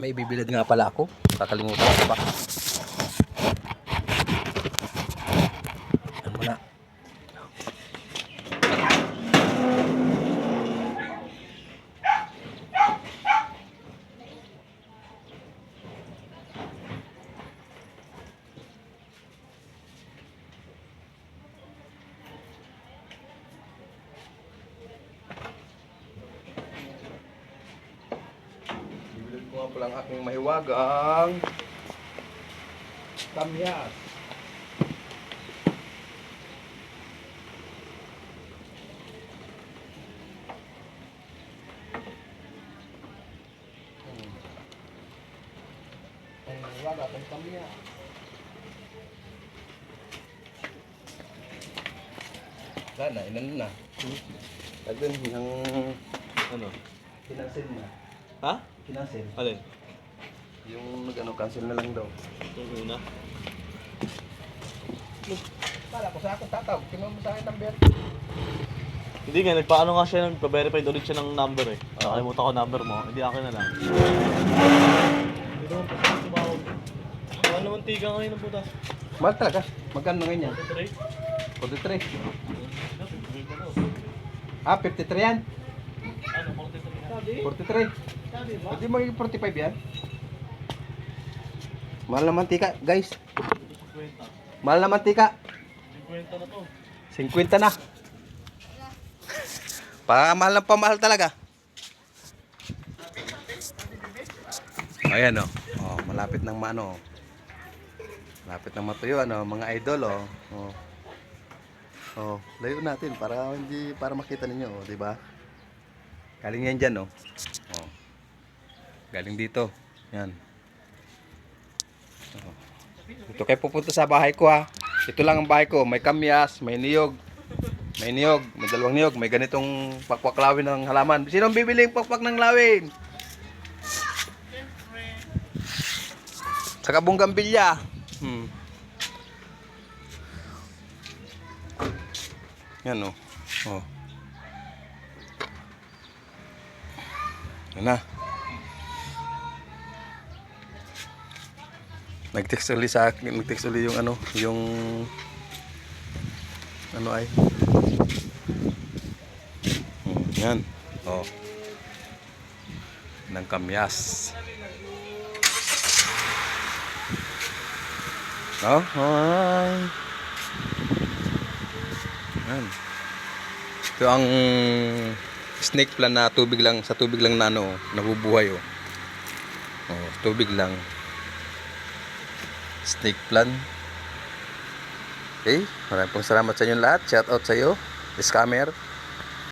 May bibilad nga pala ako. Kakalimutan ko pa. Ko nga pala ang aking mahiwagang kamyas. Ang mahiwaga ang kamyas. Sana, ilan na. Lagyan ng Ano? kinansin na. Ha? Kinansin. Alin? Yung nag-ano, cancel na lang daw. Yung una? Kala ko sa akin tatawag, kinuha mo sa akin number. Hindi nga, nagpaano nga siya, nagpa-verified ulit siya ng number eh. Oo. Nakalimutan ko number mo, hindi akin na lang. Hindi naman po siya tumawag. Baka naman tiga ngayon ng butas. Mahal talaga. Magkano na ganyan? Ito tray? 43. Ano? Ah, 53 yan. Ano, 43 Sabi? 43. Hindi magiging 45 yan. Mahal na mantika, guys. 50. Mahal na mantika. 50 na to. 50 na. Pa mahal pamahal talaga. Ayan oh. Oh, malapit ng maano. Malapit ng matuyo ano, mga idol oh. Oh. Oh, layo natin para hindi para makita ninyo, oh, 'di ba? Galing yan diyan oh. Oh. Galing dito. Yan. Oh. Ito kayo pupunta sa bahay ko ha. Ito lang ang bahay ko. May kamyas, may niyog. May niyog, may dalawang niyog, may ganitong pakpak lawin ng halaman. Sino ang bibili ng pakpak ng lawin? Sa kabunggambilya. Hmm. Yan oh. Oh. Yan na. Nag-text uli sa akin, nag-text uli yung ano, yung ano ay Hmm, yan. Oh. Ng kamyas. Oh, ay. Yan. Ito ang snake plant na tubig lang, sa tubig lang na ano, nabubuhay oh. Oh, tubig lang. Snake plant. Okay, maraming pong salamat sa inyo lahat. Shout out sa iyo, scammer.